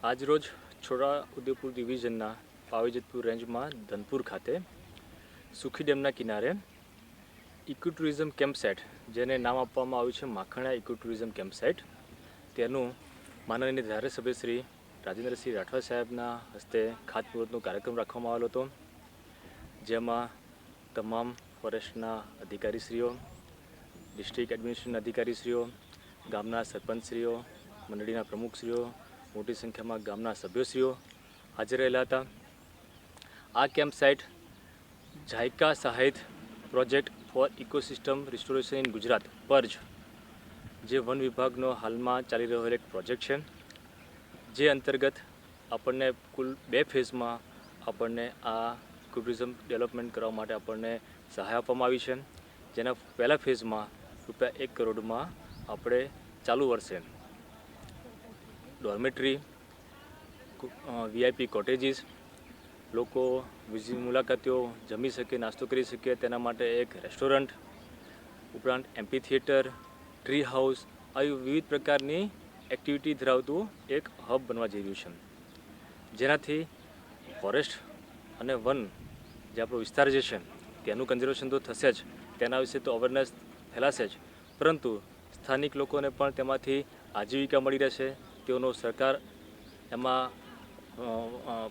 આજરોજ છોટા ઉદેપુર ડિવિઝનના પાવીજતપુર રેન્જમાં ધનપુર ખાતે સુખી ડેમના કિનારે ઇકો ટુરિઝમ કેમ્પસાઇટ જેને નામ આપવામાં આવ્યું છે માખણા ઇકો ટુરિઝમ કેમ્પસાઇટ તેનું માનનીય ધારાસભ્ય શ્રી રાજેન્દ્રસિંહ રાઠવા સાહેબના હસ્તે ખાતમુહૂર્તનો કાર્યક્રમ રાખવામાં આવેલો હતો. જેમાં તમામ ફોરેસ્ટના અધિકારીશ્રીઓ, ડિસ્ટ્રિક્ટ એડમિનિસ્ટ્રેશન અધિકારીશ્રીઓ, ગામના સરપંચશ્રીઓ, મંડળીના પ્રમુખશ્રીઓ મોટી સંખ્યામાં ગામના સભ્યશ્રીઓ હાજર રહેલા હતા. આ camp site JICA સહાયિત project for ecosystem restoration in Gujarat purge જે વન વિભાગનો હાલમાં ચાલી રહેલો એક પ્રોજેક્ટ છે. જે અંતર્ગત આપણને કુલ બે ફેઝમાં આપણને આ ટુરિઝમ ડેવલપમેન્ટ કરવા માટે આપણને સહાય આપવામાં આવી છે. જેના પહેલા ફેઝમાં રૂપિયા એક કરોડમાં આપણે ચાલુ વર્ષે ડોર્મેટરી વીઆઈપી કોટેજીસ લોકો મુલાકાતીઓ જમી શકે, નાસ્તો કરી શકે, તેના માટે એક રેસ્ટોરન્ટ ઉપરાંત એમ્પી થિયેટર ટ્રી હાઉસ આવી વિવિધ પ્રકારની એક્ટિવિટી ધરાવતું એક હબ બનવા જઈ રહ્યું છે. જેનાથી ફોરેસ્ટ અને વન જે આપણો વિસ્તાર જે છે, તેનું કન્ઝર્વેશન તો થશે જ, તેના વિશે તો અવેરનેસ ફેલાશે જ. પરંતુ સ્થાનિક લોકોને પણ તેમાંથી આજીવિકા મળી રહેશે તેઓનો સરકાર એમાં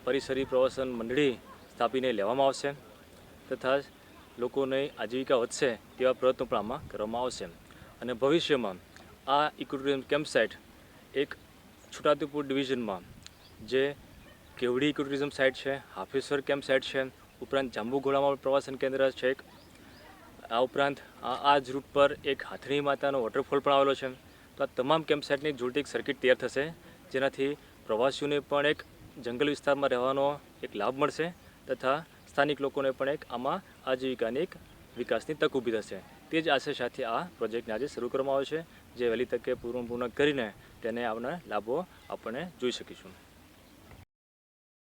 પરિસરી પ્રવાસન મંડળી સ્થાપીને લેવામાં આવશે તથા લોકોની આજીવિકા વધશે તેવા પ્રયત્નો પણ આમાં કરવામાં આવશે. અને ભવિષ્યમાં આ ઇકોટુરિઝમ કેમ્પ સાઇટ એક છોટાઉદેપુર ડિવિઝનમાં જે કેવડી ઇકોટુરિઝમ સાઇટ છે, હાફેશ્વર કેમ્પ સાઇટ છે, ઉપરાંત જાંબુઘોડામાં પ્રવાસન કેન્દ્ર છે એક. આ ઉપરાંત આ જ રૂટ પર એક હાથણી માતાનો વોટરફોલ પણ આવેલો છે. તો આ તમામ કેમ્પ સાઇટની જોડતી એક સર્કિટ તૈયાર થશે. જેનાથી પ્રવાસીઓને પણ એક જંગલ વિસ્તારમાં રહેવાનો એક લાભ મળશે તથા સ્થાનિક લોકોને પણ એક આમાં આજીવિકાની એક વિકાસની તક ઊભી થશે. તે જ આશય સાથે આ પ્રોજેક્ટને આજે શરૂ કરવામાં આવ્યો છે. જે વહેલી તકે પૂર્ણ પૂર્ણ કરીને તેને આવનાર લાભો આપણે જોઈ શકીશું.